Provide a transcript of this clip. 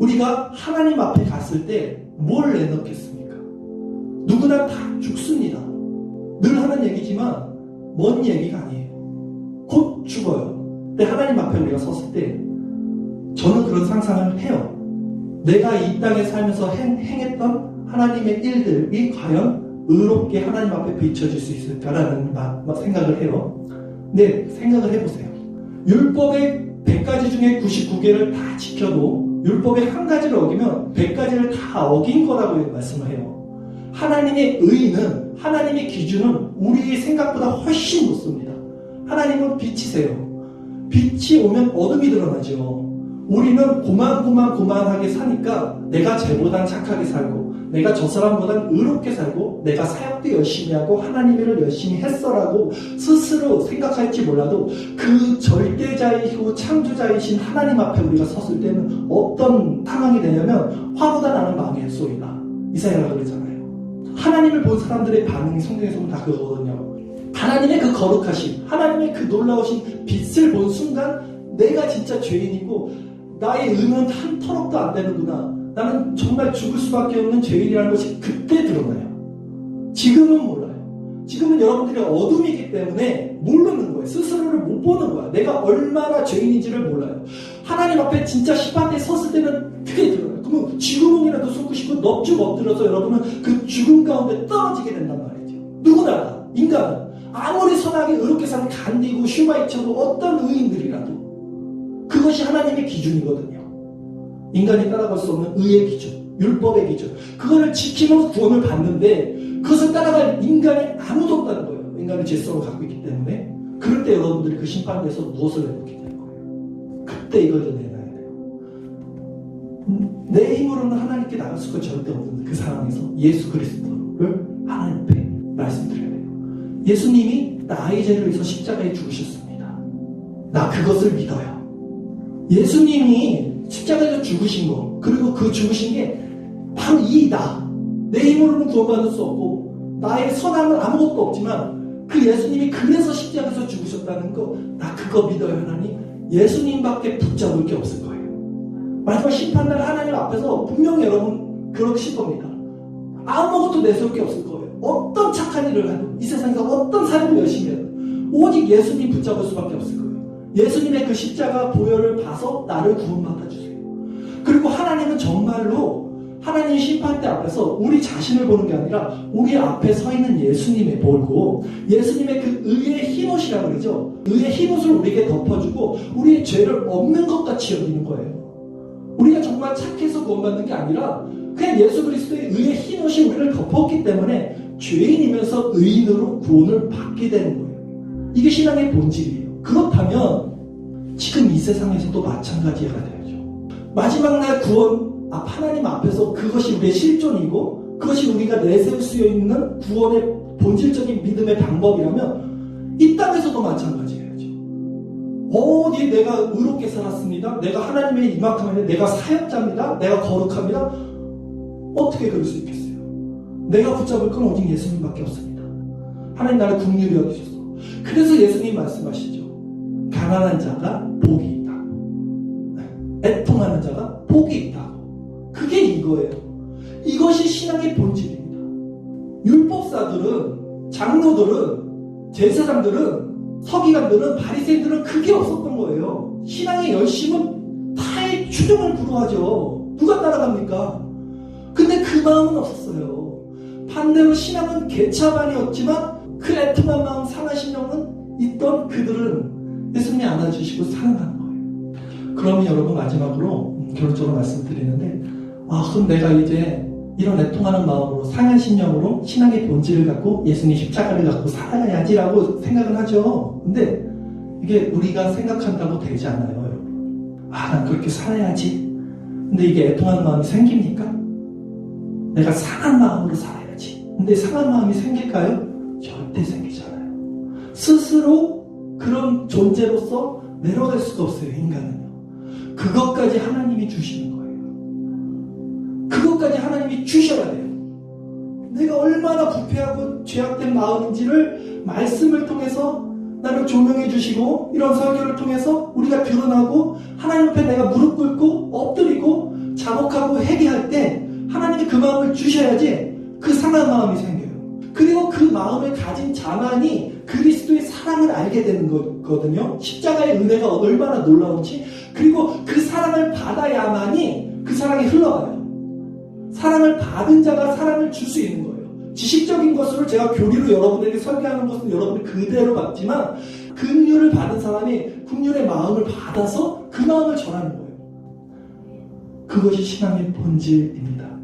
우리가 하나님 앞에 갔을 때 뭘 내놓겠습니까? 누구나 다 죽습니다. 늘 하는 얘기지만 먼 얘기가 아니에요. 곧 죽어요. 근데 하나님 앞에 우리가 섰을 때 저는 그런 상상을 해요. 내가 이 땅에 살면서 행, 행했던 하나님의 일들이 과연 의롭게 하나님 앞에 비춰질 수 있을까라는 생각을 해요. 근데 생각을 해보세요. 율법의 100가지 중에 99개를 다 지켜도 율법의 한 가지를 어기면 100가지를 다 어긴 거라고 말씀을 해요. 하나님의 의는 하나님의 기준은 우리의 생각보다 훨씬 높습니다. 하나님은 빛이세요. 빛이 오면 어둠이 드러나죠. 우리는 고만고만 고만하게 사니까 내가 쟤보단 착하게 살고 내가 저 사람보단 의롭게 살고 내가 사역도 열심히 하고 하나님 일을 열심히 했어라고 스스로 생각할지 몰라도 그 절대자이시고 창조자이신 하나님 앞에 우리가 섰을 때는 어떤 상황이 되냐면 화보다 나는 망의 소리다. 이사야가 그러잖아요. 하나님을 본 사람들의 반응이 성경에서 보면 다 그거거든요. 하나님의 그 거룩하심 하나님의 그 놀라우신 빛을 본 순간 내가 진짜 죄인이고 나의 의는 한 터럭도 안 되는구나 나는 정말 죽을 수밖에 없는 죄인이라는 것이 그때 드러나요 지금은 몰라요 지금은 여러분들이 어둠이기 때문에 모르는 거예요. 스스로를 못 보는 거야. 내가 얼마나 죄인인지를 몰라요. 하나님 앞에 진짜 심판대에 섰을 때는 그게 들어요. 그러면 쥐구멍이라도 솟구시고 넙죽 엎드려서 여러분은 그 죽음 가운데 떨어지게 된단 말이죠. 누구나 인간은 아무리 선하게 의롭게 사는 간디고 슈바이처도 어떤 의인들이라도 그것이 하나님의 기준이거든요. 인간이 따라갈 수 없는 의의 기준, 율법의 기준. 그거를 지키면서 구원을 받는데 그것을 따라갈 인간이 아무도 없다는 거예요. 인간은 질서를 갖고 있기 때문에. 그럴 때 여러분들이 그 심판대에서 무엇을 내놓게 되는 거예요. 그때 이걸 좀 내놔야 돼요. 음, 내 힘으로는 하나님께 나갈 수가 절대 없는 그 상황에서 예수 그리스도를 하나님 앞에 말씀드려야 돼요. 예수님이 나의 죄를 위해서 십자가에 죽으셨습니다. 나 그것을 믿어요. 예수님이 십자가에서 죽으신 거, 그리고 그 죽으신 게 바로 이 나. 내 힘으로는 구원받을 수 없고, 나의 선함은 아무것도 없지만, 그 예수님이 그래서 십자가에서 죽으셨다는 거, 나 그거 믿어요, 하나님. 예수님밖에 붙잡을 게 없을 거예요. 마지막 심판날 하나님 앞에서 분명히 여러분 그러실 겁니다. 아무것도 내세울 게 없을 거예요. 어떤 착한 일을 해도, 이 세상에서 어떤 삶을 열심히 해도, 오직 예수님 붙잡을 수밖에 없을 거예요. 예수님의 그 십자가 보혈을 봐서 나를 구원받아 주세요. 그리고 하나님은 정말로 하나님 심판대 앞에서 우리 자신을 보는 게 아니라 우리 앞에 서 있는 예수님의 보고 예수님의 그 의의 흰옷이라고 그러죠. 의의 흰옷을 우리에게 덮어주고 우리의 죄를 없는 것 같이 여기는 거예요. 우리가 정말 착해서 구원받는 게 아니라 그냥 예수 그리스도의 의의 흰옷이 우리를 덮었기 때문에 죄인이면서 의인으로 구원을 받게 되는 거예요. 이게 신앙의 본질이에요. 그렇다면 지금 이 세상에서도 마찬가지가 되죠. 마지막 날 구원 앞 하나님 앞에서 그것이 우리의 실존이고 그것이 우리가 내세울 수 있는 구원의 본질적인 믿음의 방법이라면 이 땅에서도 마찬가지예요. 어디 내가 의롭게 살았습니다. 내가 하나님의 이만큼에 내가 사역자입니다. 내가 거룩합니다. 어떻게 그럴 수 있겠어요? 내가 붙잡을 건 오직 예수님밖에 없습니다. 하나님 나를 국률이 여기셨어. 그래서 예수님 말씀하시죠. 가난한 자가 복이 있다. 애통하는 자가 복이 있다. 그게 이거예요. 이것이 신앙의 본질입니다. 율법사들은 장로들은 제사장들은 서기관들은 바리새인들은 그게 없었던 거예요. 신앙의 열심은 타의 추종을 구루하죠. 누가 따라갑니까? 근데 그 마음은 없었어요. 반대로 신앙은 개차반이었지만 그 애통한 마음 상하신 영은 있던 그들은 예수님이 안아주시고 사랑하는 거예요. 그러면 여러분 마지막으로 음, 결론적으로 말씀드리는데 아 그럼 내가 이제 이런 애통하는 마음으로 상한 심령으로 신앙의 본질을 갖고 예수님 십자가를 갖고 살아야지라고 생각을 하죠. 근데 이게 우리가 생각한다고 되지 않아요. 아, 난 그렇게 살아야지. 근데 이게 애통하는 마음이 생깁니까? 내가 상한 마음으로 살아야지. 근데 상한 마음이 생길까요? 절대 생기지 않아요. 스스로 그런 존재로서 내려갈 수가 없어요, 인간은요. 그것까지 하나님이 주시는 거예요. 그것까지 하나님이 주셔야 돼요. 내가 얼마나 부패하고 죄악된 마음인지를 말씀을 통해서 나를 조명해 주시고 이런 설교를 통해서 우리가 드러나고 하나님 앞에 내가 무릎 꿇고 엎드리고 자복하고 회개할 때 하나님이 그 마음을 주셔야지 그 상한 마음이 생겨요. 그리고 그 마음을 가진 자만이 그리스도의 사랑을 알게 되는 거거든요. 십자가의 은혜가 얼마나 놀라운지 그리고 그 사랑을 받아야만이 그 사랑이 흘러가요. 사랑을 받은 자가 사랑을 줄 수 있는 거예요. 지식적인 것으로 제가 교리로 여러분에게 설계하는 것은 여러분이 그대로 받지만 긍휼을 받은 사람이 긍휼의 마음을 받아서 그 마음을 전하는 거예요. 그것이 신앙의 본질입니다.